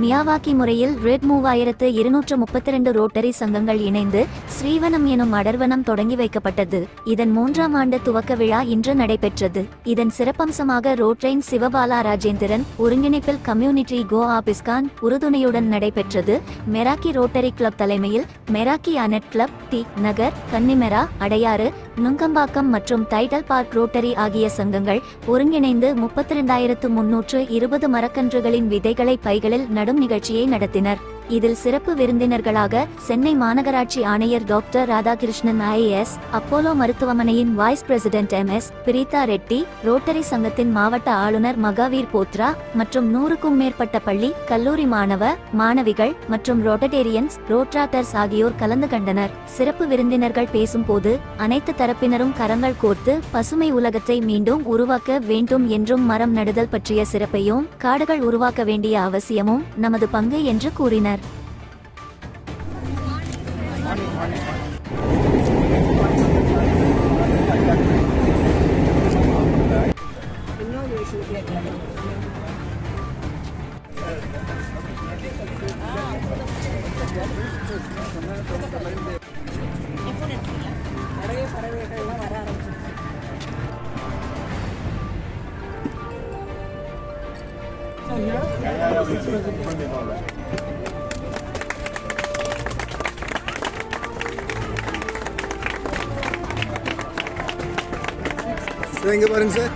Miyawaki முறையில் red மூவாயிரத்து இருநூற்று முப்பத்தி ரெண்டு ரோட்டரி சங்கங்கள் இணைந்து ஸ்ரீவனம் எனும் அடர்வனம் தொடங்கி வைக்கப்பட்டது. இதன் மூன்றாம் ஆண்டு துவக்க விழா இன்று நடைபெற்றது. இதன் சிறப்பம்சமாக ரோட்ரைன் சிவபாலா ராஜேந்திரன் ஒருங்கிணைப்பில் கம்யூனிட்டி கோ ஆபிஸ்கான் உறுதுணையுடன் நடைபெற்றது. மெராக்கி ரோட்டரி கிளப் தலைமையில் Meraki அனட் club T Nagar Connemara Adyar Nungambakkam மற்றும் டைடல் பார்க் ரோட்டரி ஆகிய சங்கங்கள் ஒருங்கிணைந்து முப்பத்தி ரெண்டாயிரத்து முன்னூற்று இருபது மரக்கன்றுகளின் விதைகளை பைகளில் நடும் நிகழ்ச்சியை நடத்தினர். இதில் சிறப்பு விருந்தினர்களாக சென்னை மாநகராட்சி ஆணையர் டாக்டர் ராதாகிருஷ்ணன் ஐஏஎஸ் அப்போலோ மருத்துவமனையின் vice president M S Preetha Reddy Rotary சங்கத்தின் மாவட்ட ஆளுநர் மகாவீர் போத்ரா மற்றும் நூறுக்கும் மேற்பட்ட பள்ளி கல்லூரி மாணவ மாணவிகள் மற்றும் ரோட்டடேரியன்ஸ் ரோட்ராட்டர்ஸ் ஆகியோர் கலந்து கண்டனர். சிறப்பு விருந்தினர்கள் பேசும்போது அனைத்து தரப்பினரும் கரங்கள் கோர்த்து பசுமை உலகத்தை மீண்டும் உருவாக்க வேண்டும் என்றும் மரம் நடுதல் பற்றிய சிறப்பையும் காடுகள் உருவாக்க வேண்டிய அவசியமும் நமது பங்கு என்று கூறினர். Yeah, yeah, yeah. சார் இங்கே பாருங்க சார்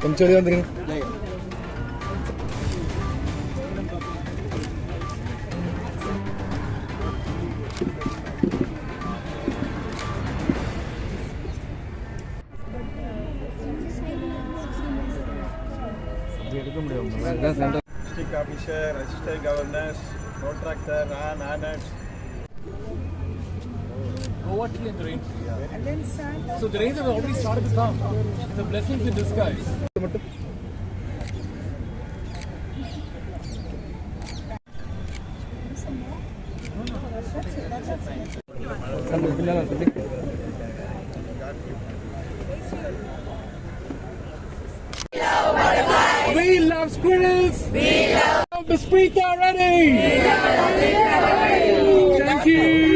கொஞ்சம் வெளியே வந்துருங்க district officer, assistant governors, contractor, and annexed. Over till in the rain. So the rains have already started to come. It's a blessings in disguise. We love squirrels. We love the street already. Thank you.